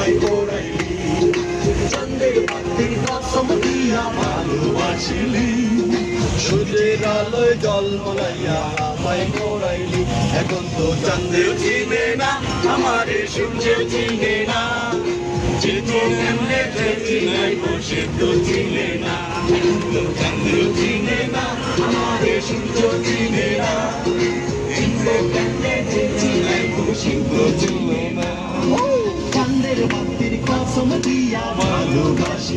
হয় ওরাইলি চাঁদের পাতে কসম দিয়া ভালোবাসিলি সূর্যের আলোয় জল মলাইয়া আমায় গোড়াইলি এখন তো চাঁদে চিনে না আমারে সূর্য চিনে না যেতে চিনে বসে চিনে না চিনে না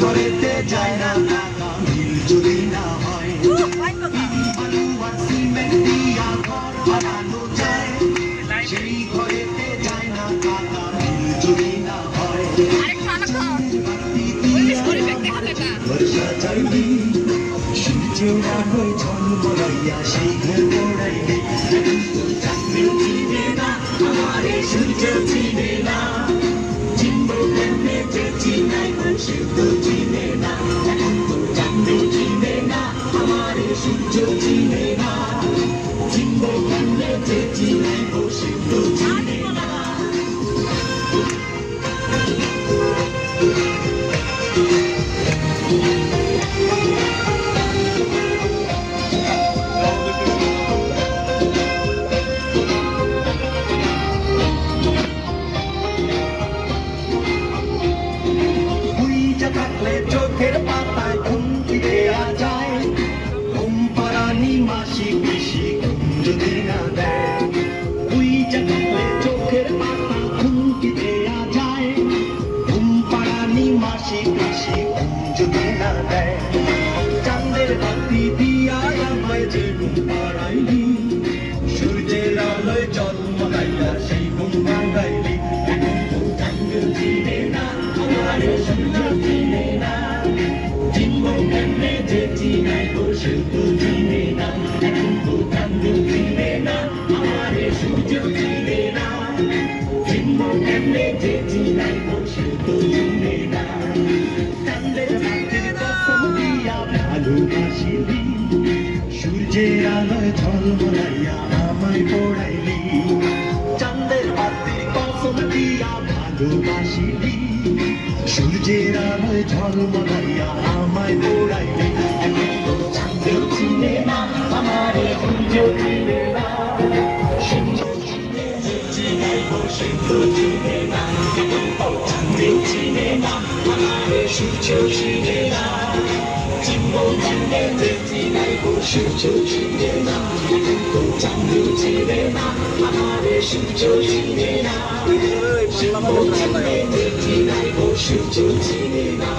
ঘরেতে যায় না টাকা মিল যদি না হয়। সেই ঘরেতে যায় না টাকা মিল হয়। বর্ষা আলোয় ঝলমলাইয়া সেই ঘর না, আমারে সূর্য চিনে না। চিনাই বসে তো চিনে না এখন তো চাঁদের চিনে না আমারে সূর্য চিনে না চিনবো কেমনে যে ঘুম যদি না দেয়। চাঁদের বাতি দিয়া আমায় আলোয় জন্মাইয়া সেই এখন তো চাঁদের চিনে না, আমার সূর্য আলোয় ঝলমলাইয়া আমায় পড়াইলি। চাঁদের বাতির কসম দিয়া ভালোবাসিলি। সূর্যের আলোয় ঝলমলাইয়া আমায় পড়াইলি। চাঁদেও চিনে না আমারে সূর্য চিনে না। সূর্য চিনে যে চিনাই বসে তো চিনে না। এখন তো চিনে না আমারে সূর্য চিনে না চিনবো কেমনে যে চিনাই বসে তো চিনে না এখন তো চাঁদেও চিনে না আমারে সূর্য চিনে না চিনবো কেমনে যে চিনাই বসে তো চিনে না